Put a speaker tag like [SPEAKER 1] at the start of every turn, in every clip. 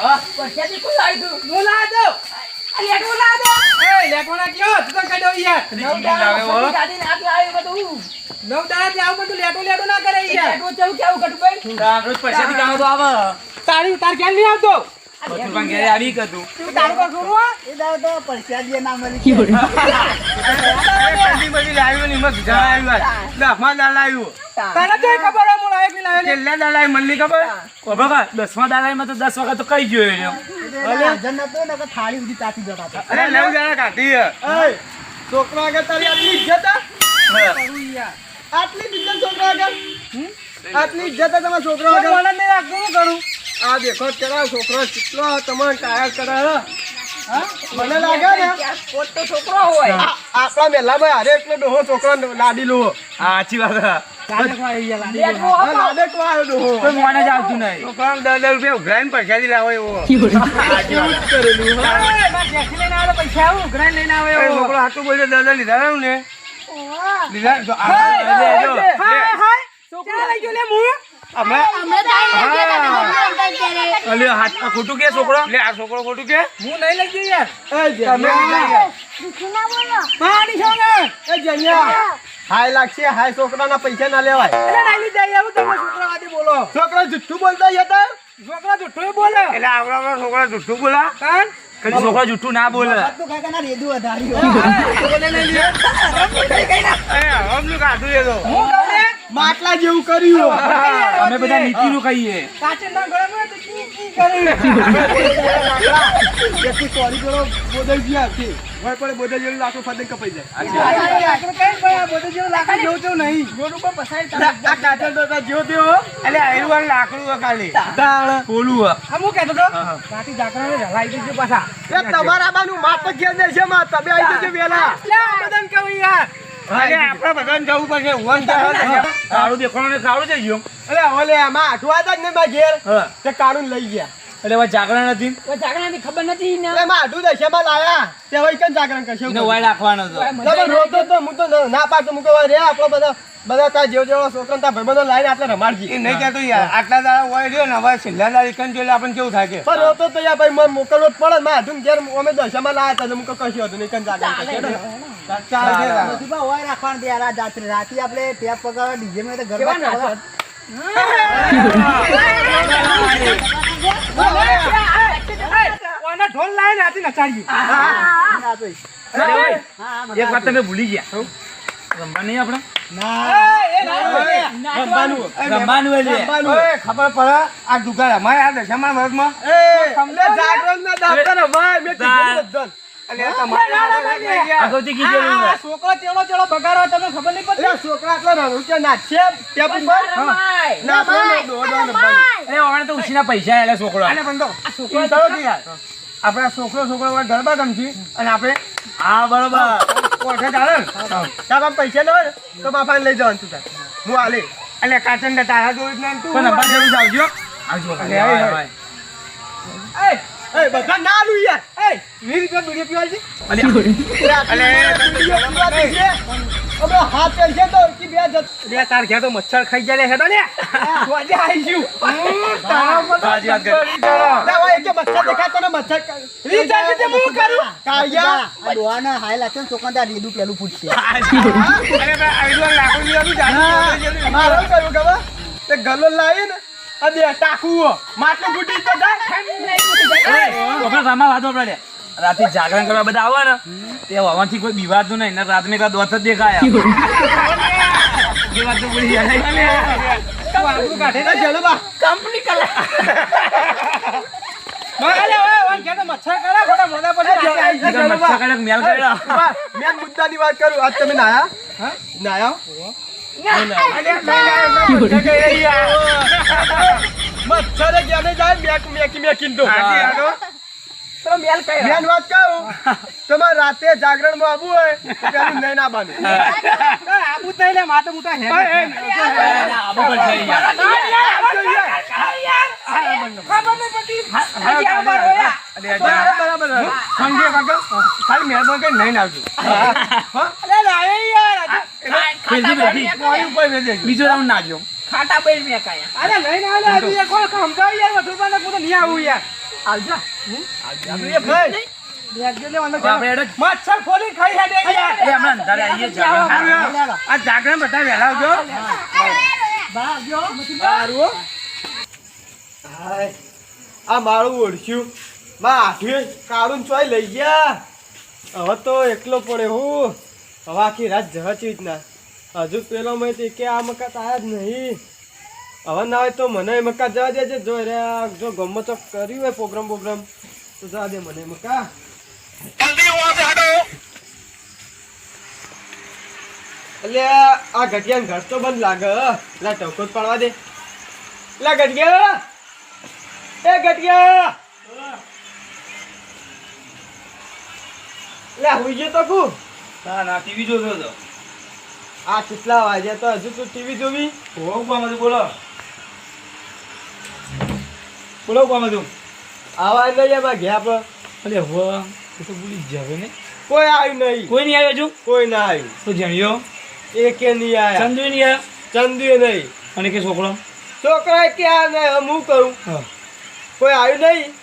[SPEAKER 1] પરસ્યાથી કોણ લાવ્યું તું?
[SPEAKER 2] હું લાવ્યો તો.
[SPEAKER 1] લાવ્યો તો?
[SPEAKER 2] કયો તું દઉં યાર
[SPEAKER 1] નવ દાડા લાવ્યો બધું.
[SPEAKER 2] નવ દાડાથી આવું બધું લેટો લેટો ના કરે યાર
[SPEAKER 1] લેટવું ચેવું કેવું કટુભાઈ?
[SPEAKER 3] રોજ પૈસાથી કામ તો આવે
[SPEAKER 2] તારી તાર ક્યાં નહીં આવતો
[SPEAKER 3] બધું પણ ઘેરે આવી કતું
[SPEAKER 2] તું. તારું પર છોડવો
[SPEAKER 4] એ દાવ તો પૈસા દે ના મળી.
[SPEAKER 3] કદી બધી લાવ્યું નહીં મત જણાવ્યું દસમા દાડા આવ્યું
[SPEAKER 2] તને તો ખબર હોય? હું લાવ્યો
[SPEAKER 3] મને ખબર? ઓ બકા દસમા દાડામાં તો દસ વખત તો કઈ ગયો એનો.
[SPEAKER 4] થાળી સુધી તાતી જતા
[SPEAKER 3] અરે નવ દાડા કાઢી
[SPEAKER 2] છોકરા આગળ તારી આટલી ઇજ્જત હે? કરું યાર. આટલી ઇજ્જત છોકરા આગળ? આટલી ઇજ્જત તમારા છોકરો આગળ? મને નહીં લાગતું કરું? આ દેખો તેરા છોકરો કેટલો તમારે કાયા કરે હે. હા? મને લાગે ને?
[SPEAKER 1] પોતો છોકરો હોય
[SPEAKER 2] આપણા મેલામાં હારે એટલો ડોહો છોકરો લાડી લો.
[SPEAKER 3] સાચી વાત લીધા અલે હાથ ખોટું કે છોકરો લે આ છોકરો ખોટું કે
[SPEAKER 2] હું નહીં લઈ યાર
[SPEAKER 3] તમે
[SPEAKER 2] એ જન્યા. હાય લાગશે હાય છોકરાના પૈસા ના લેવાય એટલે ના જાય આવું તમે છોકરા વાતે બોલો છોકરા જુઠ્ઠું બોલતા હતા છોકરા જુઠ્ઠું બોલે
[SPEAKER 3] એટલે આવડો છોકરા જુઠ્ઠું બોલા
[SPEAKER 2] કાન
[SPEAKER 3] કદી છોકરો જુઠ્ઠું ના બોલે
[SPEAKER 4] તો કાકા ના રેદું વધાર્યું
[SPEAKER 3] એ તો
[SPEAKER 2] હું કહું માટલા જેવું કર્યું
[SPEAKER 3] અમે બધા નીતિનું કહીએ
[SPEAKER 2] કાચિંડા ગળામાં તો કી કી કર્યું. જેથી સોરી કરો બોદલ ગયા હતી. વળી પડે બોદલ જેવું લાકડું ફતે કપાઈ જાય. લાકડું કઈ ભાઈ આ બોદલ જેવું લાકડું જેવું તેવું નહીં.
[SPEAKER 1] રોડ ઉપર પસારી
[SPEAKER 2] આ આ કાચલ ડોકા જેવો તેવો.
[SPEAKER 3] એટલે લાકડું હોય ખાલી
[SPEAKER 2] તાણ.
[SPEAKER 3] પોલું હોય
[SPEAKER 2] આ હું કહેતો હતો, રાતે જાગરણને રવાઈ દેજો પાછા. એ તમારા બાનું માપ જ છે તમે આવી જજો વહેલા. બધા કેવું કહું યાર.
[SPEAKER 3] અરે આપણે બધાને જવું પડશે વન કાળું દેખાણું ને કાળું જઈ ગયું
[SPEAKER 2] એટલે હવે આમાં આઠવા હતા જ ને ઘેર.
[SPEAKER 3] હા
[SPEAKER 2] તે કાળું લઈ ગયા.
[SPEAKER 3] એટલે હવે જાગરણ નથી?
[SPEAKER 1] હવે જાગરણ નથી ખબર નથી ને.
[SPEAKER 2] માં આઠું દશામાં લાયા. તે હવે ઈકન જાગરણ કરશે.
[SPEAKER 3] ને વાય રાખવાનો તો.
[SPEAKER 2] તમે રોતો તો હું તો ના પાડતો હું રે આપણો બધા બધા તા જેવો જેવો છોકરો તા ભાઈબંધો લાઈને આટલે રમાડજી.
[SPEAKER 3] એ નહીં કહેતો યાર આટલા દાડા હોય રહ્યો ને હવે છેલ્લા દાડા એકન જોઈને આપણને કેવું થાય કે?
[SPEAKER 2] પણ રોતો તો યાર ભાઈ મને મોકલવો જ પડે. મારા આઠું ઘેર અમે દશામાં લાયા તા હું કશું હતું નહીં, ઈકન જાગરણ કરશે.
[SPEAKER 3] ચાલ
[SPEAKER 4] હોય રાખવાનું યાર આ રાતે આપણે ટેપ પગાવવા ડીજે માં તો
[SPEAKER 2] રાતે.
[SPEAKER 4] ના તો.
[SPEAKER 3] અરે ઓય,
[SPEAKER 4] હા, હા,
[SPEAKER 3] એક વાત તમે ભૂલી ગયા રમવા નહીં આપણે?
[SPEAKER 4] ના
[SPEAKER 2] એ રમવાનું.
[SPEAKER 3] રમવાનું એટલે. ઓય, ખબર પડે? આ દુકાન અમારે આ દશામાં વર્ગમાં.
[SPEAKER 2] છોકરો ચેલો ચેલો બગાડો તમને ખબર નહીં પડતી? છોકરા આટલા નાચશે?
[SPEAKER 3] તો ઉછીના પૈસા આલે છોકરો.
[SPEAKER 1] છોકરો
[SPEAKER 3] આપણે છોકરો છોકરો ગરબા ગમશી અને આપણે હા બરોબર. કોઠે ચાલે. ને
[SPEAKER 2] પાસે ને, તો બાપા લઈ જવાનું તું. હું હાલે.
[SPEAKER 3] એટલે કાચન ને તારા જોઈ જ નહીં તું. પણ અમારે જેવું આવજો. આવજો.
[SPEAKER 2] એ, બધા ના આલું યાર. એ, રૂપિયા બીડી છે?
[SPEAKER 3] અલે
[SPEAKER 2] હાથ તો બે જત-
[SPEAKER 3] લે તાર ઘેર તો મચ્છર ખાઈ જાય લે. હેડો લે
[SPEAKER 2] ગયું. તારા
[SPEAKER 3] વાત કરી.
[SPEAKER 2] પડી ગયો. ના એકે મચ્છર મચ્છર રીચાર્જ તે હું કરું?
[SPEAKER 4] આ હાય લાગશે ને છોકરાને પેલું ફૂટશે.
[SPEAKER 3] અરે ભાઈ લાખો ની આવું જાણું
[SPEAKER 2] મારે શું કરવું તે ગલ્લો લાવી ને આ ટાકુ. માટલું ફૂટી તો જાય.
[SPEAKER 3] વાતો આપણે રાતે જાગરણ કરવા બધા આવે ને તે હવાથી કોઈ બીવાતું નહીં. ને રાત મેં દોત જ દેખાય.
[SPEAKER 1] કંપની કલર
[SPEAKER 2] અરે, ઓય, ઓય, કે તો મચ્છર કરે, ખોટા મોઢા પર.
[SPEAKER 3] મચ્છર કડક મેલ
[SPEAKER 2] મુદ્દાની વાત કરું. આજ તમે નાયા? નાયા? મચ્છરે ક્યારે જાય મેક મેકી મેકીને તો.
[SPEAKER 1] તો મેલ કર્યો
[SPEAKER 2] મેન વાત કહું તમારે રાતે જાગરણમાં આવું હોય તો પેલું નહીં બાનું. આબુ જ નહીં લે માથે મોટા હે
[SPEAKER 3] આબુ પર છે યાર.
[SPEAKER 1] ખબર નહીં.
[SPEAKER 2] બરાબર
[SPEAKER 3] કાકા ખાલી મહેરબાની આવજો
[SPEAKER 2] અરે લાવે યાર.
[SPEAKER 3] કોઈ. બીજો રાઉન્ડ નાખજો.
[SPEAKER 1] ખાટા બેલ મેં કાયા
[SPEAKER 2] અરે નહીં ના આવે વાર સમજાવ યાર વધુ ને હું નહીં આવું યાર.
[SPEAKER 1] આવજો
[SPEAKER 3] ભાઈ.
[SPEAKER 1] મચ્છર ફોડી ખાઈ.
[SPEAKER 3] આ જાગરણ બધા વહેલા આવજો
[SPEAKER 2] મારું ઓળખ્યું માં આઠે કાળું ચોય લઈ ગયા હવે તો એકલો પડે હું હવે આખી રાત જહચી રીતના હજુ પેલો મેં કે આ મકાત આયા જ નહીં હવે ના હોય તો મને મકા જવા દેજે. જો રે આ જો ગમત તો કર્યું હોય પ્રોગ્રામ પ્રોગ્રામ. તો જવા દે મને મકા. એટલે આ ઘટિયા ઘર તો બંધ લાગે લા ટકો જ પાડવા દે. લા ઘટિયા. એ ઘટિયા. લે હુઈ ગયો તો કુ?
[SPEAKER 3] ના ના ટીવી જોતો હતો.
[SPEAKER 2] આ કેટલા વાગ્યા તો હજુ તું ટીવી જોવી?
[SPEAKER 3] હોવ બોલો. બોલો કોમ હતું?
[SPEAKER 2] આવા નહીં જાય ગયા પર.
[SPEAKER 3] અલે હો એ તો ભૂલી જ જાવે ને
[SPEAKER 2] કોઈ આવ્યું નહીં.
[SPEAKER 3] કોઈ નહીં આવ્યો હજુ?
[SPEAKER 2] કોઈ ના આવ્યું.
[SPEAKER 3] તો જણ્યો
[SPEAKER 2] કે નહીં આવ્યા
[SPEAKER 3] ચંદુ નહીં આવ્યો
[SPEAKER 2] ચંદુએ નહીં.
[SPEAKER 3] અને કે છોકરો?
[SPEAKER 2] છોકરા ક્યાં નહીં હવે હું કરું?
[SPEAKER 3] હા.
[SPEAKER 2] કોઈ આવ્યું નહીં?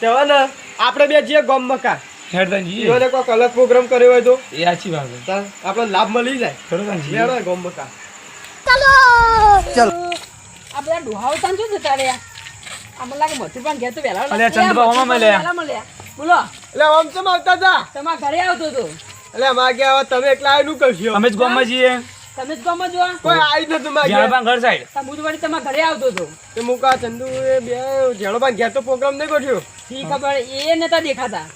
[SPEAKER 2] તેવા ને આપણે બે જે ગમ મકા
[SPEAKER 3] હેડતા જઈએ.
[SPEAKER 2] જોને કોઈક અલગ પ્રોગ્રામ કર્યો હોય તો?
[SPEAKER 3] એ સાચી વાત છે.
[SPEAKER 2] આપણે લાભ મળી જાય. ગમ મકા
[SPEAKER 1] આ શું જતા રહ્યા? આ લાગે મથુર પણ ઘેર તો વહેલા
[SPEAKER 3] અલ્યા ચંદુભા મળ્યા.
[SPEAKER 1] બોલો.
[SPEAKER 2] એટલે આમ ચમ આવતા હતા
[SPEAKER 1] તમારા ઘરે આવતો હતો
[SPEAKER 2] એટલે માગે હવે તમે એકલા આવીને કરશો
[SPEAKER 3] અમે જ ગામમાં છીએ
[SPEAKER 1] તમે જ ગમો જો
[SPEAKER 2] કોઈ આવી જ નતું માગે
[SPEAKER 3] ઘર. સાઈડ.
[SPEAKER 1] તમે જ વળી તમારા ઘરે આવતો હતો
[SPEAKER 2] તે મુકા ચંદુ એ બે જેડો ઘેર તો પ્રોગ્રામ નહીં કર્યો
[SPEAKER 1] શી ખબર એ નતા દેખાતા.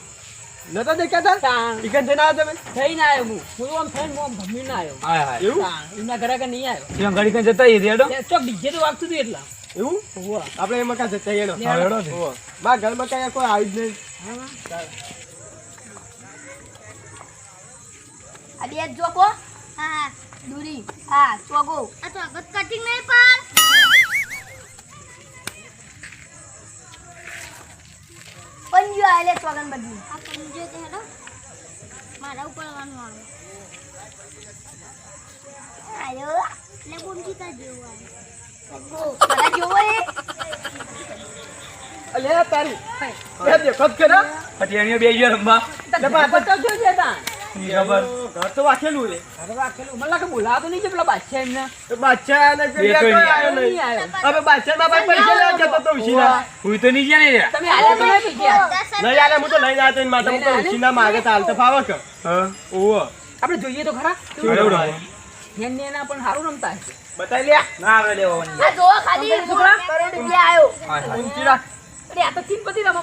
[SPEAKER 2] નતા દેખાતા? ઈકન જઈને આવ્યા તમે?
[SPEAKER 1] થઈને આવ્યો હું. હું આમ થઈને હું આમ ભમીને આવ્યો.
[SPEAKER 3] હાય હાય.
[SPEAKER 2] એવું?
[SPEAKER 1] એમના ઘરે આગળ નહીં આવ્યો.
[SPEAKER 3] ઘડી કઈ જતા
[SPEAKER 1] ચોક ડીજે તો વાગતું હતું એટલા.
[SPEAKER 2] એવું? આપણે એમાં કાં જતા એનો
[SPEAKER 3] હેડો છે.
[SPEAKER 2] મારા ઘરમાં કાંઈ કોઈ આવી જ નહીં.
[SPEAKER 5] આ બે જોકો હા દૂરી. હા ચોગો આ તો અગત કટિંગ નહીં પર પંજો આલે ચોગન બધી. આ પંજો તે હેડો. મારા ઉપર આવવાનું આવે. આયો. લે બોમજી તા જેવું આવે.
[SPEAKER 2] અલે તારી. એ દેખો જ ખરા.
[SPEAKER 3] બે ગયો રમવા.
[SPEAKER 2] લે પાછળ
[SPEAKER 1] તો જોજે તાણ?
[SPEAKER 3] ખબર.
[SPEAKER 2] ઘર તો વાંચેલું રે
[SPEAKER 1] અરે વાકેલું મને લાગે બોલાવતો નહીં છે પેલા બાદશાહ એમને.
[SPEAKER 2] બાદશાહ ને
[SPEAKER 3] બે તો
[SPEAKER 2] કોઈ
[SPEAKER 3] નહીં
[SPEAKER 2] આવ્યો
[SPEAKER 1] નહીં
[SPEAKER 2] નહીં.
[SPEAKER 1] આવ્યો
[SPEAKER 2] હવે બાદશાહ ના પૈસા લેવા જતો તો ઉછીના.
[SPEAKER 3] હું તો નહીં ગયા ને
[SPEAKER 1] તમે આલ્યા તો નહીં પૈસા
[SPEAKER 2] નહીં આલે હું તો લઈને આવ્યો તો એની હું તો ઉછીના માગે ચાલતો ફાવે કે
[SPEAKER 3] હા
[SPEAKER 2] ઓહો
[SPEAKER 1] આપણે જોઈએ તો ખરા. હેન ને પણ સારું રમતા હશે.
[SPEAKER 2] બતાવી લે.
[SPEAKER 3] ના આવે
[SPEAKER 5] આ જો ખાલી
[SPEAKER 1] છોકરા?
[SPEAKER 5] કરોડ રૂપિયા આવ્યો
[SPEAKER 2] ઊંચી રાખ.
[SPEAKER 1] અરે આ તો રમો
[SPEAKER 2] આપણો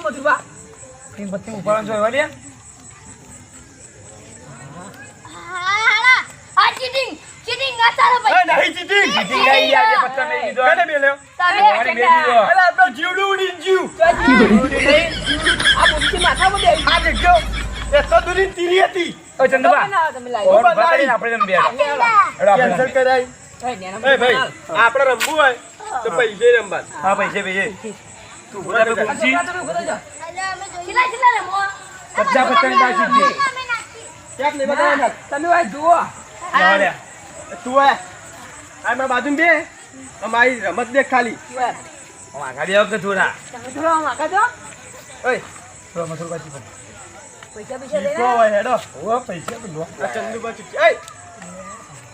[SPEAKER 2] જીવડું ઉડી જીવ
[SPEAKER 1] આ બોલતી માથામાં બેસી
[SPEAKER 2] આ દેખ્યો એ તો દૂરી તીરી હતી
[SPEAKER 3] ઓ ચંદુભા
[SPEAKER 1] ના તમે લાવી
[SPEAKER 3] ઓર ઊભા કરીને આપણે રમી? બેઠા. હેડો આપણે
[SPEAKER 2] કેન્સલ
[SPEAKER 3] રમીએ.
[SPEAKER 2] કરાય
[SPEAKER 1] એ નેના
[SPEAKER 2] એ ભાઈ આપણે રમવું હોય તો પૈસે રમવા
[SPEAKER 3] હા. પૈસે પૈસે
[SPEAKER 2] બાજુ બે. અમારી રમત દેખ ખાલી.
[SPEAKER 3] આમ આઘાડી કે થોડા.
[SPEAKER 2] ઓય
[SPEAKER 3] મથુર પાછી
[SPEAKER 1] પૈસા પૈસા લઈને
[SPEAKER 2] જીતો હોય હેડો.
[SPEAKER 3] ઓ પૈસા તો લો.
[SPEAKER 2] આ ચંદુબા ચૂકી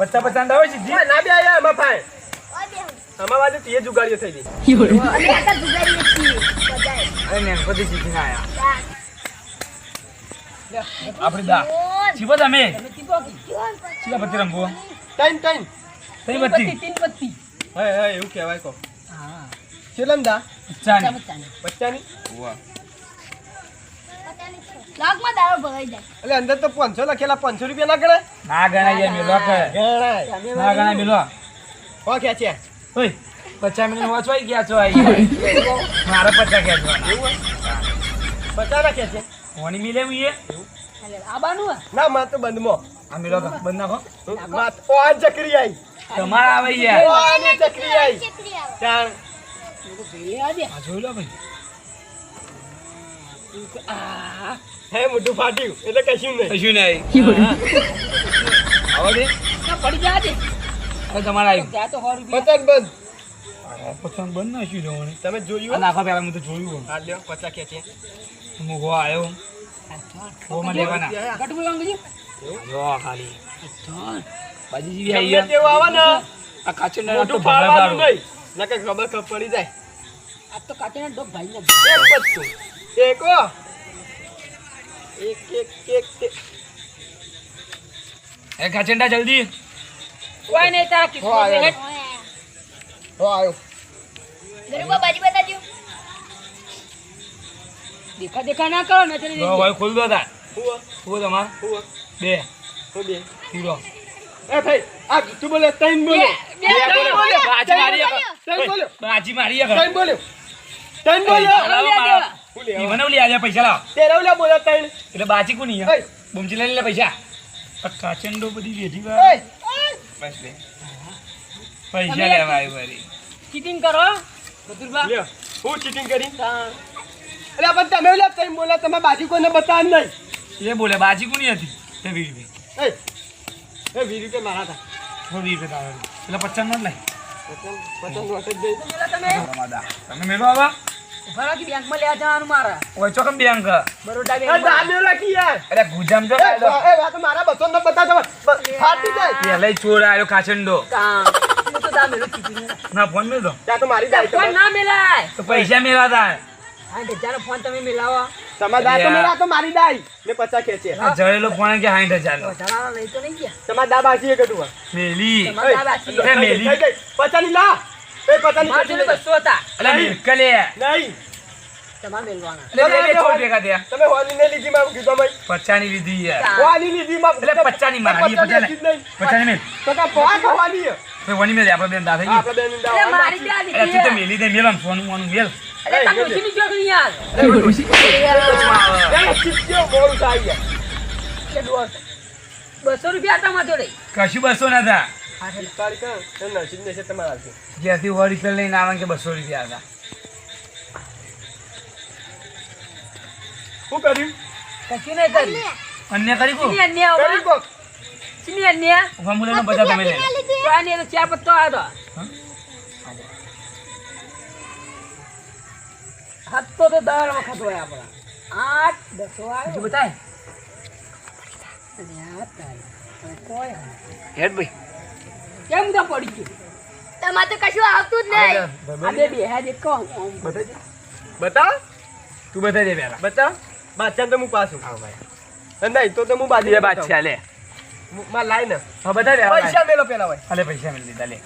[SPEAKER 3] પચાસ પચાસ ના છે સીધી
[SPEAKER 2] ના બે આયા અમાર
[SPEAKER 5] બે
[SPEAKER 2] અમાર બાજુ તીએ જુગાડીઓ થઈ ગઈ.
[SPEAKER 5] અમે છીએ
[SPEAKER 3] અરે ને આયા. આપણે દા. જીવો તમે. ચીલા પતિ રંગો.
[SPEAKER 2] Time time.
[SPEAKER 3] તઈ
[SPEAKER 1] પત્તી, તીન પત્તી.
[SPEAKER 2] હે હે એવું કહેવાય કો
[SPEAKER 1] હા.
[SPEAKER 2] ચેલમ દા?
[SPEAKER 3] ચાની
[SPEAKER 1] પચાની.
[SPEAKER 2] બચ્ચાની
[SPEAKER 5] લાગમાં દારો ભરાઈ જાય.
[SPEAKER 2] એટલે અંદર તો પાંચસો લખેલા પાંચસો રૂપિયા ના ગણાય?
[SPEAKER 3] ના ગણાય યાર મેલો કે.
[SPEAKER 2] ગણાય.
[SPEAKER 3] ના ગણાય મેલો.
[SPEAKER 2] હો છે?
[SPEAKER 3] ઓય પચાસ મિનિટ વાંચવાઈ ગયા છો આઈ મારે પચાસ ખેંચવાના
[SPEAKER 2] પચાસ ના છે.
[SPEAKER 3] કોની મિલે હું એ?
[SPEAKER 1] અલે, આ
[SPEAKER 2] ના માં તો બંધમાં.
[SPEAKER 3] આ મેલો બંધ નાખો.
[SPEAKER 2] માં તો આ ચકરી આવી
[SPEAKER 3] તમારા આવે યાર.
[SPEAKER 2] ચકરી આવી.
[SPEAKER 3] આ જોઈ લો ભાઈ.
[SPEAKER 2] હે મોઢું ફાટ્યું. એટલે કશું નહીં.
[SPEAKER 3] કશું નહીં. આવો દે
[SPEAKER 1] પડી જા આજે.
[SPEAKER 3] હવે તમારે આવ્યું
[SPEAKER 1] ત્યાં તો.
[SPEAKER 2] પતંગ બંધ.
[SPEAKER 3] પસંદ બંધ નાખ્યું જવાનું?
[SPEAKER 2] તમે જોયું
[SPEAKER 3] નાખો પેલા હું તો જોયું
[SPEAKER 2] હા લ્યો પચાસ છે.
[SPEAKER 3] હું ગો આવ્યો ગો માં લેવાના.
[SPEAKER 1] ગટ લાંગજી
[SPEAKER 3] જો ખાલી. બાજીજી
[SPEAKER 2] ગમે
[SPEAKER 3] આવી
[SPEAKER 2] તેવું આવે ને
[SPEAKER 3] આ કાચો ને
[SPEAKER 2] મોઢું ફાડવાનું નહીં. નકે ખબર ખબર પડી જાય.
[SPEAKER 1] આ તો કાચીના ડોક ભાઈ ને.
[SPEAKER 2] પત્તું એક. એક એક એક.
[SPEAKER 3] એ જલ્દી.
[SPEAKER 1] કોઈ નહીં તારા
[SPEAKER 2] હો,
[SPEAKER 1] કિસ્મત
[SPEAKER 2] આવ્યો. હો આયો.
[SPEAKER 5] ગરુબો બાજી બતાજો
[SPEAKER 1] દેખા દેખા ના કરો ને
[SPEAKER 3] જો ભાઈ ખોલ દો તા
[SPEAKER 2] હુવા.
[SPEAKER 3] હુવા તમાર.
[SPEAKER 2] હુવા.
[SPEAKER 3] બે.
[SPEAKER 2] હો બે.
[SPEAKER 3] હીરો
[SPEAKER 2] એ ભાઈ આ તું બોલે તૈન બોલે.
[SPEAKER 1] બે,
[SPEAKER 2] બોલે.
[SPEAKER 3] બાજી મારી
[SPEAKER 2] તૈન બોલ્યો
[SPEAKER 3] બાજી મારી
[SPEAKER 2] તૈન બોલે. તૈન બોલ્યો
[SPEAKER 3] પૈસા લાવો મારા. મને ઓલી પૈસા
[SPEAKER 2] તેરા ઓલા બોલે
[SPEAKER 3] એટલે બાજી કોની
[SPEAKER 2] ઓય.
[SPEAKER 3] બુમચી લઈ લે પૈસા. કાચંડો બધી વેઠી
[SPEAKER 2] ઓય.
[SPEAKER 3] બસ લે. પૈસા લેવા વળી.
[SPEAKER 1] ચીટિંગ કરો બતુરબા
[SPEAKER 2] લ્યો. હું ચીટિંગ કરી? એટલે પણ તમે ઓલા તૈન બોલે તમે બાજી કોઈને બતાવ નહીં.
[SPEAKER 3] એ બોલે બાજી કોની હતી? એ વીસ રૂપિયા
[SPEAKER 2] એ રૂપિયા મારા હતા.
[SPEAKER 3] રૂપિયા એટલે પચાસ
[SPEAKER 2] નોટ જ દઈ
[SPEAKER 1] તમે.
[SPEAKER 3] લઈ તમે મેળો આવા.
[SPEAKER 1] ભરાકી બેંકમાં લેવા જવાનું મારે?
[SPEAKER 3] ઓય ચોકમ બેંક?
[SPEAKER 1] બરોડા
[SPEAKER 2] એ
[SPEAKER 1] બેંકમાં
[SPEAKER 2] લખી યાર.
[SPEAKER 3] અરે ગુજામ જો
[SPEAKER 2] એ એ મારા બસો નો બતાવ તમે ફાટી જાય.
[SPEAKER 3] પેલા ચોર આવ્યો કાચંડો
[SPEAKER 1] કામ. હું તો દામેલો ચીટિંગ
[SPEAKER 3] ના ફોન મેળ દો.
[SPEAKER 2] ત્યાં તો મારી દાઈ
[SPEAKER 1] ફોન ના મેલાય.
[SPEAKER 3] તો પૈસા મેળવા તા
[SPEAKER 1] હા હજારનો ફોન તમે મેલાવો.
[SPEAKER 2] તમારા તો મેરા તો મારી દાઈ મેં પચાસ
[SPEAKER 3] કે જડેલો ફોન કે સાઠ હજાર નો
[SPEAKER 1] વધારાના લઈ તો નહીં ગયા.
[SPEAKER 2] તમારા દા બાકી એક હતું
[SPEAKER 3] મેલી.
[SPEAKER 1] તમારા દા બાકી.
[SPEAKER 3] એ મેલી.
[SPEAKER 2] પચાસની લા. એ
[SPEAKER 1] મારા. બસો હતા
[SPEAKER 3] અલે મિલકલે.
[SPEAKER 2] નહીં.
[SPEAKER 1] તમારે મેલવાના
[SPEAKER 3] એટલે બે બે છોડ ભેગા થયા.
[SPEAKER 2] તમે હોની ને લીધી માં કીધું ભાઈ.
[SPEAKER 3] પચાની લીધી યાર.
[SPEAKER 2] હોની લીધી માં
[SPEAKER 3] એટલે પચાની મારી પચાની પચાની મેલ.
[SPEAKER 2] તો કા પાંચ હોવાની
[SPEAKER 3] તો વની મેલ આપણે બેન દાદા
[SPEAKER 2] આપણે બેનની
[SPEAKER 1] અરે મારી દા
[SPEAKER 3] અરે તું તો મેલી દે મેલ ફોન ફોન મેલ.
[SPEAKER 1] અરે તમે ડોશીની જોગણી યાર.
[SPEAKER 2] એ ચીપ્યો મોડું થાય યાર.
[SPEAKER 1] બસો રૂપિયા હતા જોડે.
[SPEAKER 3] કશું બસો ના થા. જ્યાંથી સો રૂપિયા લઈને આવે કે બસો રૂપિયા હતા.
[SPEAKER 2] શું કર્યું
[SPEAKER 1] કશું નહીં કર્યું
[SPEAKER 3] અન્ય. કરી કો
[SPEAKER 1] અન્ય
[SPEAKER 2] કર્યું
[SPEAKER 1] આવા?
[SPEAKER 2] કોક.
[SPEAKER 1] અન્ય.
[SPEAKER 3] ફોર્મ્યુલા નો બધા તમે લે
[SPEAKER 1] તો આની પત્તો તો. દર વખત હોય આપણા. આઠ દસો આવ્યો બતાય.
[SPEAKER 3] હેડ ભાઈ.
[SPEAKER 1] કેમ તો પડી ગયું?
[SPEAKER 5] તમારે તો કશું આવતું જ નહીં.
[SPEAKER 1] આ બે બે હેડ એક
[SPEAKER 2] બતાવ
[SPEAKER 3] તું બધા દે પેલા.
[SPEAKER 2] બતાવ. બાદશાહ તો હું પાછું. નહીં તો તો હું બાજુ
[SPEAKER 3] બે બાદશાહ લે.
[SPEAKER 2] માં લાઈ ને.
[SPEAKER 3] હા બતાવી દે
[SPEAKER 2] પૈસા મેલો પેલા હોય
[SPEAKER 3] અલે પૈસા મેળ લીધા લે.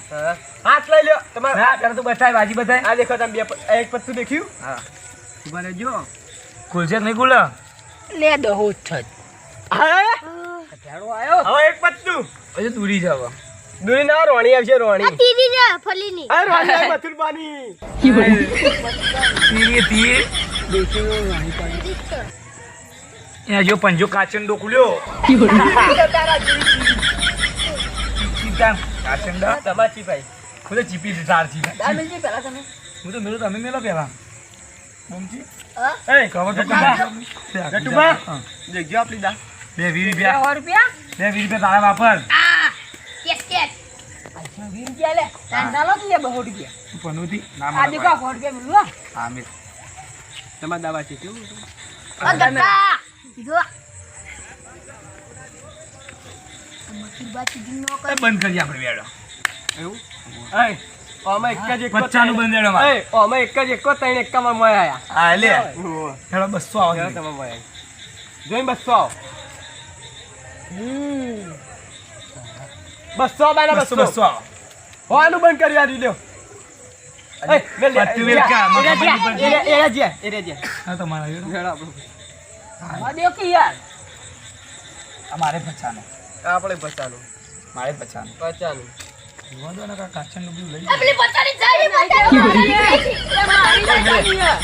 [SPEAKER 2] હાથ લઈ લ્યો. તમારે
[SPEAKER 3] હા પેલા તું બતાય બાજી બતાય.
[SPEAKER 2] આ દેખો તમે બે એક પત્તું દેખ્યું?
[SPEAKER 3] હા.
[SPEAKER 2] ઊભા રહેજો.
[SPEAKER 3] ખુલશે નહીં ખુલે?
[SPEAKER 1] લે દહો છ.
[SPEAKER 2] હા?
[SPEAKER 1] હજારો આવ્યો
[SPEAKER 2] હવે એક પત્તું
[SPEAKER 3] હજુ દૂરી જાવ
[SPEAKER 2] દૂરી ના રોણી આવશે રોણી.
[SPEAKER 5] આ તીરી છે ફલીની.
[SPEAKER 2] આ રોણી આવી મથુરબાની
[SPEAKER 3] તીર તીર અહીંયા જો પંજો કાચંડો ખુલ્યો. ચીતા. કાચંડા?
[SPEAKER 2] તમાચી ભાઈ?
[SPEAKER 3] ખુલે ચીપી ચાર ચીપી
[SPEAKER 1] દાળ મિલજી પહેલા તમે.
[SPEAKER 3] હું તો મેલો તમે મેલો પહેલા. બમચી
[SPEAKER 2] એ
[SPEAKER 3] કવર તો
[SPEAKER 2] ગટુભા. દેખજો આપણી દા.
[SPEAKER 3] બે વીસ રૂપિયા. બે વીસ રૂપિયા તારા વાપર
[SPEAKER 5] આ
[SPEAKER 1] અચ્છા વીસ લે. ચાલો જ લે બહુ રૂપિયા
[SPEAKER 3] પનોતી ના
[SPEAKER 1] આ દેખો સો રૂપિયા મિલવા
[SPEAKER 3] હા મેં.
[SPEAKER 2] તમારા દાવા છે કેવું?
[SPEAKER 5] ઓ ગપ્પા જો. મથુરબા ચીટિંગ નો કર
[SPEAKER 3] બંધ કરીએ આપણે વેડો.
[SPEAKER 2] એવું? એ અમે એક જ એક
[SPEAKER 3] પચાસનું બંધ વેડો મારે.
[SPEAKER 2] એ અમે એક જ એક ત્રણ એકામાં મળ્યા આયા.
[SPEAKER 3] હા લે. હેડો બસો આવો જોઈએ.
[SPEAKER 2] તમે મળ્યા જોઈને બસો આવો. બસો બાય
[SPEAKER 3] બસો
[SPEAKER 2] બસો
[SPEAKER 3] આવો.
[SPEAKER 2] હોવાનું બંધ કરી આ દીધો લે, લે,
[SPEAKER 3] મારે પચાનો.
[SPEAKER 2] આપણે પચાનું.
[SPEAKER 3] મારે પચાનો.
[SPEAKER 2] પચાનું.
[SPEAKER 3] દો ને કાં કાચંડું લઈ
[SPEAKER 5] આ પેલી પચાની જાય પચાની
[SPEAKER 1] મારી દાદી યાર.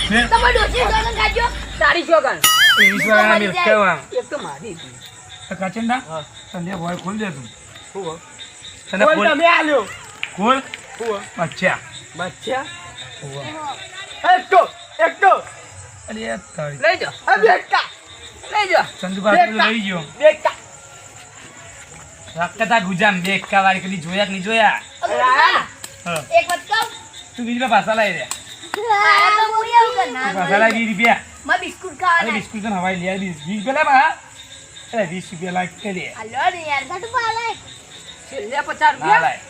[SPEAKER 5] ડોસી જોગન ખાજો
[SPEAKER 1] તારી છોકન
[SPEAKER 3] વીસ વાળા મિલ કેવા
[SPEAKER 1] એક તો મારી હતી.
[SPEAKER 3] કાચંડા
[SPEAKER 2] હા.
[SPEAKER 3] તને હોય ખોલ દે તું.
[SPEAKER 2] શું
[SPEAKER 3] તને
[SPEAKER 2] બોલ તમે આલ્યો.
[SPEAKER 3] અચ્છા
[SPEAKER 2] બચ્ચા એક તો
[SPEAKER 3] અરે
[SPEAKER 1] લઈ જાઓ
[SPEAKER 2] આ બેટા
[SPEAKER 1] લઈ જાઓ
[SPEAKER 3] ચંદુ લઈ ગયો.
[SPEAKER 2] બેટા
[SPEAKER 3] રાખતા ગુજામ બે એકા વાળી કદી જોયા કે નહીં જોયા?
[SPEAKER 5] અરે આ,
[SPEAKER 3] હા.
[SPEAKER 5] એક વાત કહું?
[SPEAKER 3] તું બીજી પાછા લાવી દે.
[SPEAKER 5] મારે તો હું એવું કર ના
[SPEAKER 3] પાછા લાવી રૂપિયા.
[SPEAKER 5] માં બિસ્કુટ
[SPEAKER 3] અરે બિસ્કુટ તો હવાઈ લે વીસ વીસ રૂપિયા લાવ અરે વીસ રૂપિયા લાગ કે લે
[SPEAKER 5] હાલો ને યાર ઘટુ પાલે
[SPEAKER 1] છેલ્લે પચાસ રૂપિયા
[SPEAKER 3] લાય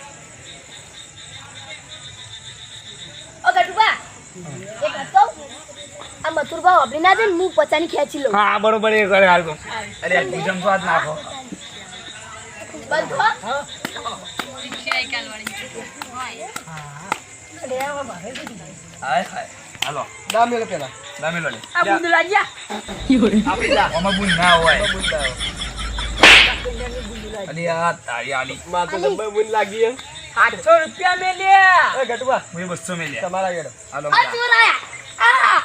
[SPEAKER 5] ઓ ગટુબા એક હતો આ મથુરબા વાપરી ના દે ને હું પચાની ખેંચી લઉં.
[SPEAKER 3] હા બરોબર એ કરે હાલ તો. અરે ગુજમ તો આજ નાખો.
[SPEAKER 5] બધો
[SPEAKER 3] હાય હાય. હાલો.
[SPEAKER 2] દા પેલા.
[SPEAKER 3] દામે લે.
[SPEAKER 1] આ બુંદ લાગ્યા
[SPEAKER 2] આપી દા.
[SPEAKER 3] આમાં બુન ના હોય.
[SPEAKER 2] બુંદા
[SPEAKER 3] અલી આ તારી આલી.
[SPEAKER 2] માં તો ડબ્બે બુંદ લાગી એમ
[SPEAKER 1] આઠસો રૂપિયા મેલ્યા.
[SPEAKER 2] એ
[SPEAKER 3] મેં બસો મેલ્યા.
[SPEAKER 2] તમારા ઘેર
[SPEAKER 3] હાલો
[SPEAKER 5] આ ચોર આ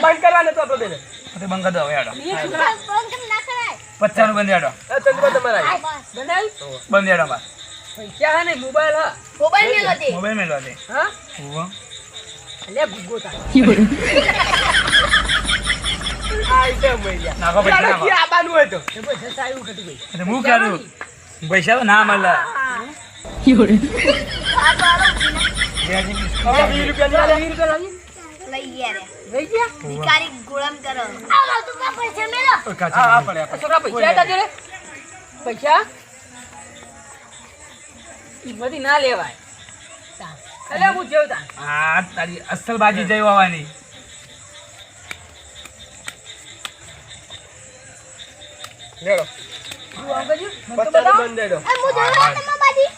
[SPEAKER 3] બધા
[SPEAKER 2] કરવાને તો આપણે
[SPEAKER 3] તો બંધ કરી દો હવે પચાસ બંધ હેડો
[SPEAKER 2] એ ચંદ્રબા તમારા આઈ
[SPEAKER 1] બનાવી
[SPEAKER 3] બંધ હેડો બસ
[SPEAKER 1] પૈસા હે ને મોબાઈલ હા.
[SPEAKER 5] મોબાઈલ મેલો દે
[SPEAKER 3] મોબાઈલ મેળવા દે
[SPEAKER 1] હા?
[SPEAKER 3] ઊભો.
[SPEAKER 1] લે ગુગો તા
[SPEAKER 3] પૈસા નાખો.
[SPEAKER 2] આ બાનું હોય તો.
[SPEAKER 1] જબરજસ્ત આવ્યું ઘટી ગઈ
[SPEAKER 3] એટલે હું કરું પૈસા તો ના મળે.
[SPEAKER 2] હવે રૂપિયા
[SPEAKER 5] લઈ ગયા
[SPEAKER 1] લઈ ગયા?
[SPEAKER 5] ભિખારી ગુલામ કરો. આ ગટુબા પૈસા મેલો.
[SPEAKER 2] હા હા પડે
[SPEAKER 1] છોકરા પૈસા હતા જોડે પૈસા હિંમતી ના લેવાય. અલે હું જેવું
[SPEAKER 3] હા તારી અસલ બાજી જઈ આવવાની
[SPEAKER 2] લેડો.
[SPEAKER 1] તું તો બતાવો.
[SPEAKER 2] બંધ દેડો.
[SPEAKER 5] આ હું જોવા તમારા બાજી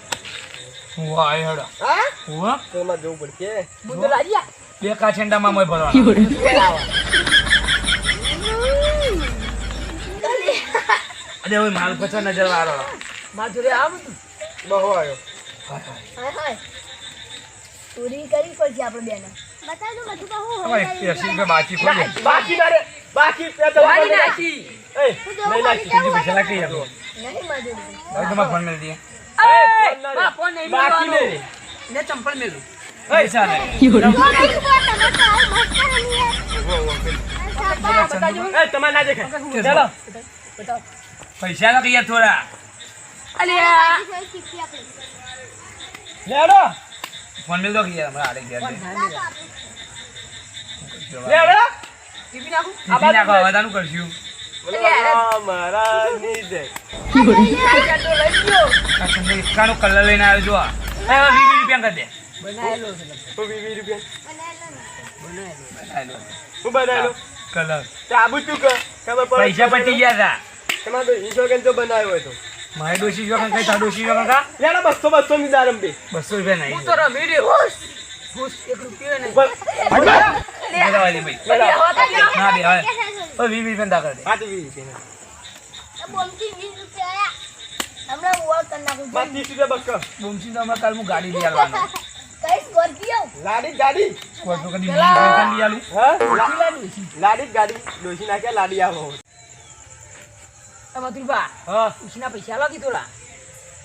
[SPEAKER 3] વાય હેડો.
[SPEAKER 2] હા?
[SPEAKER 3] ઊભો.
[SPEAKER 2] તો એમાં જવું પડશે.
[SPEAKER 1] બુંદો લાવી જા.
[SPEAKER 3] બે કાછેંડામાં મોય ભરવા અરે હવે માલ પછો નજર વાળો.
[SPEAKER 1] મારા આવ
[SPEAKER 2] બહુ આવ્યો.
[SPEAKER 5] હાય હાય. ચોરી કરી પછી આપણે બેને. બતાવ
[SPEAKER 3] એસી રૂપિયા બાકી ખોલી.
[SPEAKER 2] બાકી ના રે બાકી બે તો
[SPEAKER 1] વાળી નાખી.
[SPEAKER 2] એ નહીં નાખી.
[SPEAKER 3] બીજું પૈસા લાગી આપો
[SPEAKER 5] નહીં મજૂરી
[SPEAKER 3] હવે તમારે ફોન મેળ દઈએ.
[SPEAKER 1] એ,
[SPEAKER 2] ના રે.
[SPEAKER 1] બા, ફોન નહીં
[SPEAKER 2] બાકી
[SPEAKER 1] મેળવાનો. ને ચંપલ મેલું
[SPEAKER 3] પૈસા લે
[SPEAKER 1] બતાજો
[SPEAKER 2] તમારે ના દેખાય.
[SPEAKER 1] હું
[SPEAKER 2] ચાલો.
[SPEAKER 1] બતાવો
[SPEAKER 3] પૈસા લાગી યાર થોડા.
[SPEAKER 2] લેડો.
[SPEAKER 3] ફોન મિલ દો હમણાં આડે ગયા
[SPEAKER 2] લેડો.
[SPEAKER 1] ટીપી નાખું
[SPEAKER 3] ટીપી નાખો હવે તાનું કરશું.
[SPEAKER 2] બોલો મારા
[SPEAKER 1] ગયો
[SPEAKER 3] કલર લઈને આવ્યો જો આ હવે વીસ રૂપિયા કરી દે.
[SPEAKER 1] બનાયેલો છે
[SPEAKER 2] હું વીસ રૂપિયા?
[SPEAKER 3] બનાવેલો.
[SPEAKER 2] હું બનાવેલો?
[SPEAKER 3] કલર.
[SPEAKER 2] ચાબુ તું કર. ખબર પડે?
[SPEAKER 3] પૈસા પટી ગયા હતા
[SPEAKER 2] તમારે તો ઈન્સ્યોરન્સ જો બનાવ્યો હતો
[SPEAKER 3] મારે ડોશી જો કઈ તાર ડોશી જો કા?
[SPEAKER 2] લેડો બસો બસો ની દારમ બે
[SPEAKER 3] બસો રૂપિયા નહીં.
[SPEAKER 1] હું તો રમી રહ્યો હુશ. રૂપિયો નહીં.
[SPEAKER 3] ભાઈ. ના બે હવે. દા કરી દે.
[SPEAKER 2] હા તો વીસ રૂપિયા
[SPEAKER 5] બોમથી વીસ રૂપિયા આયા. હમણાં હું ઓર કરી નાખું.
[SPEAKER 2] માં ત્રીસ રૂપિયા બક્કર
[SPEAKER 3] બોમસી તો હમણાં કાલ હું ગાડી લઈ આવવાનો.
[SPEAKER 2] લાડી ગાડી.
[SPEAKER 3] કોઈ તો કદી વીસ રૂપિયા લઈ આલું.
[SPEAKER 2] હા? લાડી ગાડી. ડોસી નાખ્યા લાડી આવો?
[SPEAKER 1] આ
[SPEAKER 2] હા.
[SPEAKER 1] ઉછીના પૈસા લાગી તોલા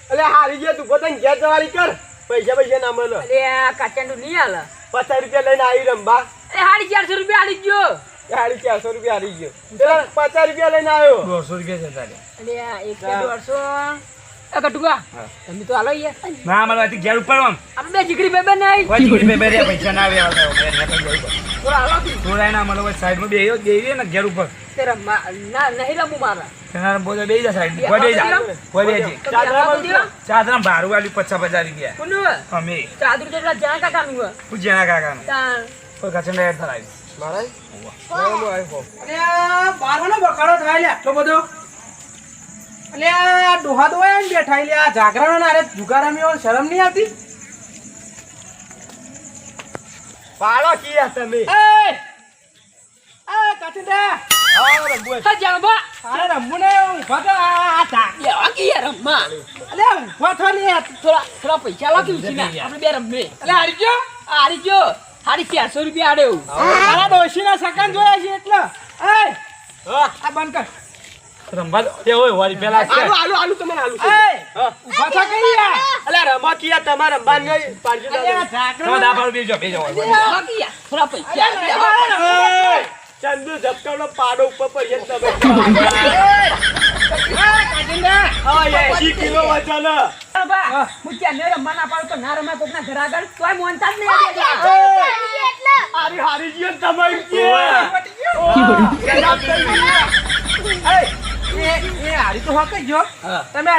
[SPEAKER 2] એટલે હારી ગયા તું પોતાની ઘેર કર. પૈસા પૈસા ના મળે.
[SPEAKER 1] અલ્યા કાચાનું નહીં હાલે.
[SPEAKER 2] પચાસ રૂપિયા લઈને આવી રંબા
[SPEAKER 1] એ હાડી ચારસો રૂપિયા હાલી ગયો.
[SPEAKER 2] હારી ચારસો રૂપિયા હારી ગયો. પચાસ રૂપિયા લઈને આવ્યો.
[SPEAKER 3] દોઢસો રૂપિયા જતા રે
[SPEAKER 1] અલ્યા એક દોઢસો. એ કટુકા તમે તો હાલો યાર
[SPEAKER 3] ના મારા ઘેર ઉપર આમ
[SPEAKER 1] આપણે જીગરી બે બે નહીં
[SPEAKER 3] કોઈ દીકરી બે બે રે પૈસા ના આવે હવે હવે નેકળ જવું
[SPEAKER 1] થોડા હાલો તું.
[SPEAKER 3] થોડા એના મળે સાઈડમાં બે બે ને ઘેર ઉપર.
[SPEAKER 1] તે ના નહીં રમવું મારા.
[SPEAKER 3] તેના બોલે બે જા સાઈડ કોઈ બે જા. કોઈ બે જી.
[SPEAKER 1] તો બે હાલો તો દ્યો.
[SPEAKER 3] ચાદરા ભાડું આલ્યું પચાસ પચાસ રૂપિયા.
[SPEAKER 1] કોનું?
[SPEAKER 3] અમે.
[SPEAKER 1] ચાદર તો જ્યાં કાકાનું હોય.
[SPEAKER 3] હું જેના કાકાનું.
[SPEAKER 1] તાણ.
[SPEAKER 3] કોઈ કચંડા હેઠળ આવી
[SPEAKER 2] મારા? મારા હું આવ્યો
[SPEAKER 4] બારનો બખાડો થાય લે આટલો બધો. એટલે આ ડોહા તો એમ બેઠા એટલે આ જાગરણ ના અરે જુગારામી હોય શરમ નહીં આવતી?
[SPEAKER 2] પાડો કીયા તમે?
[SPEAKER 4] એ એ કાચિંડા
[SPEAKER 2] હા રંબુ
[SPEAKER 1] હા, જાણવા.
[SPEAKER 4] અરે રમવું ને ઊભા તો આ આ તા
[SPEAKER 1] બે વાગી યાર
[SPEAKER 4] અલે ઊભા થો ને.
[SPEAKER 1] થોડા થોડા પૈસા લાગી ઉછીના. આપણે બે રમીએ. અલે હારી ગયો? હારી ગયો. હારી ચારસો રૂપિયા આડ્યો
[SPEAKER 4] મારા સકન જોયા છે એટલે. એ
[SPEAKER 2] હા.
[SPEAKER 4] આ બંધ કર.
[SPEAKER 3] રમવા દે. ઓય હોય પેલા છે.
[SPEAKER 2] આલુ આલુ આલુ તમને આલુ
[SPEAKER 4] એ ઊભા થા કઈ યાર
[SPEAKER 2] અલ્યા રમા કિયા તમારે રમવા
[SPEAKER 4] ગઈ
[SPEAKER 2] દાદા.
[SPEAKER 4] ઝાકરા
[SPEAKER 3] તમે દા પાડો બેસજો, બેસજો.
[SPEAKER 1] બાકી યાર, થોડા પૈસા
[SPEAKER 2] ચંદુ ઝબકાવનો પાડો ઉપર પર ને તમે હા, એંશી કિલો વજન.
[SPEAKER 1] દો. બા, હું ત્યાં નહીં રમવા ના પાડું તો ના રમાય કોકના ઘર આગળ. તોય મોનતા જ નહીં
[SPEAKER 2] હારી હારી જીવન તમારી કે.
[SPEAKER 4] એ એ હારી તો હક જો તમે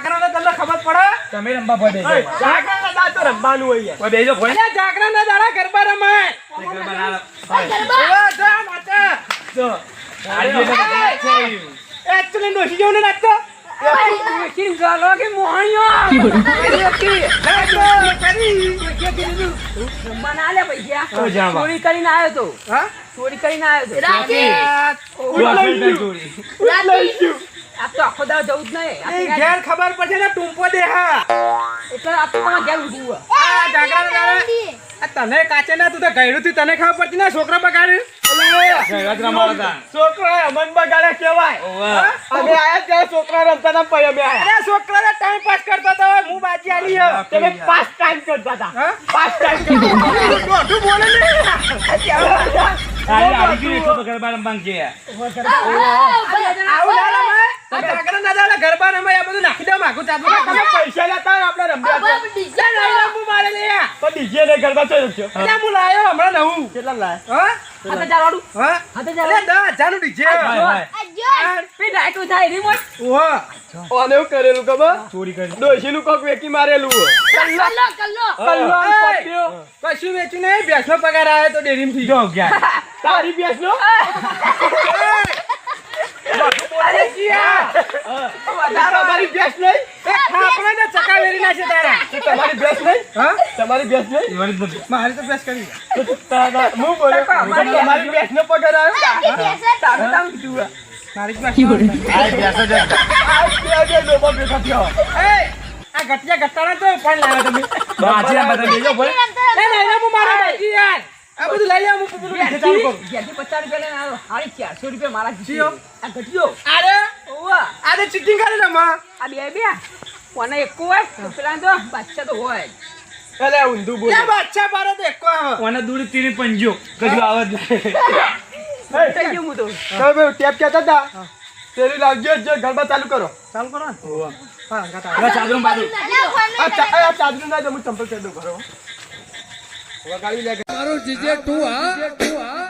[SPEAKER 4] કરો ને તમને ખબર પડે.
[SPEAKER 3] તમે રમવા પડે
[SPEAKER 2] એય, જાગરણના દાંત તો રમવાનું હોય
[SPEAKER 4] અલ્યા ના દાડા ગરબા રમાય. ઓય, જા માતા
[SPEAKER 2] જો.
[SPEAKER 3] છે.
[SPEAKER 4] એકચ્યુઅલી
[SPEAKER 1] ચોરી કરીને આવ્યો તો કરીને આવ્યો તો
[SPEAKER 5] રાતે
[SPEAKER 3] ચોરી.
[SPEAKER 5] રાતે
[SPEAKER 1] આ તો આખો દાવ જવું જ નહીં
[SPEAKER 4] ઘેર ખબર પડશે ને ટૂંપો દે હા
[SPEAKER 1] એટલે આ તો તમારે ઘેર
[SPEAKER 4] ના તને કાચે ના તું તો ગયડું થી તને ખબર પડતી ને છોકરા
[SPEAKER 3] રમાડતા.
[SPEAKER 2] છોકરો એ બગાડે કહેવાય. અમે આયા ત્યારે છોકરા રમતા હતા પછી અમે આયા.
[SPEAKER 4] અરે છોકરા ટાઈમ પાસ કરતો તો હું બાજી આલી
[SPEAKER 2] તમે પાસ ટાઈમ કરતા હતા. પાસ ટાઈમ કરતા હતા.
[SPEAKER 4] બોલે ને.
[SPEAKER 3] હારી હારી ગયું એટલું તો ગરબા
[SPEAKER 4] રમાય બધું નાખી દે માગું
[SPEAKER 2] પૈસા લેતા હોય આપણે રમ્યા ડીજે ગરબા.
[SPEAKER 4] અલ્યા હું લાયો હમણાં નવું.
[SPEAKER 2] કેટલા લાયા?
[SPEAKER 4] હા? હા?
[SPEAKER 1] થાય.
[SPEAKER 2] ઓને એવું કરેલું ખબર?
[SPEAKER 3] ચોરી કરી.
[SPEAKER 2] ડોશીનું કોક વેકી મારેલું
[SPEAKER 5] કલ્લો કલ્લો
[SPEAKER 1] કલ્લો.
[SPEAKER 4] કશું વેચ્યું નહીં ભેંસનો પગાર આવે તો ડેરીમાંથી.
[SPEAKER 3] જો ગયા.
[SPEAKER 2] તારી ભેંસનો?
[SPEAKER 4] અરે જીયા.
[SPEAKER 2] તમારી બેસ નહીં?
[SPEAKER 4] એ ખાપણા ને ચકાવેરી નાખે તારા.
[SPEAKER 2] તમારી બેસ નહીં?
[SPEAKER 4] હા?
[SPEAKER 2] તમારી બેસ નહીં?
[SPEAKER 3] મારી જ
[SPEAKER 4] મારી તો બેસ કરી.
[SPEAKER 2] તારા- હું બોલ્યો.
[SPEAKER 1] અમારી
[SPEAKER 2] બેસ નો પગાર આવ્યો?
[SPEAKER 1] તારા તામ કીધું
[SPEAKER 4] મારી બેસ
[SPEAKER 3] આ બેસો જ.
[SPEAKER 2] આ બે બે ડોબા ભેગા થયા.
[SPEAKER 4] એય, આ ગઠિયા ગટ્ટાના તો પણ લાવ્યો તમે.
[SPEAKER 3] બાજી આ બધા કોઈ.
[SPEAKER 4] ના, ના, ના, હું મારા બાજી યાર. લઈ આવું, હું પેલું ચાલુ કરું.
[SPEAKER 1] ઘેરથી પચાસ રૂપિયા લઈને આવ્યો. હાડી ચારસો રૂપિયા મારા.
[SPEAKER 4] જીઓ.
[SPEAKER 1] આ ઘટ્યો.
[SPEAKER 4] અરે,
[SPEAKER 1] ઓવા.
[SPEAKER 4] આ તો cheating કરે ને માં.
[SPEAKER 1] આ બે બે કોને એક હોય તો પેલા તો બચ્ચા તો હોય જ.
[SPEAKER 2] અલે ઊંધું બોલ
[SPEAKER 4] એ બચ્ચા પાડો તો એકો આવે.
[SPEAKER 3] કોને દૂર તીરી પંજો કશું આવે જ નહીં.
[SPEAKER 1] થઈ ગયું હું તો
[SPEAKER 2] તમે ટેપ કહેતા હતા તેરી લાગજો જો ગરબા ચાલુ કરો
[SPEAKER 4] ચાલુ કરો ઓવા હા, ગાતા.
[SPEAKER 3] ચાદરું પાડું.
[SPEAKER 2] આ ચાદરું ના દે, હું ચંપલ દઉં ઘરો વગાડી લે.
[SPEAKER 6] મારું જીજે ટુ હા? ટુ હા.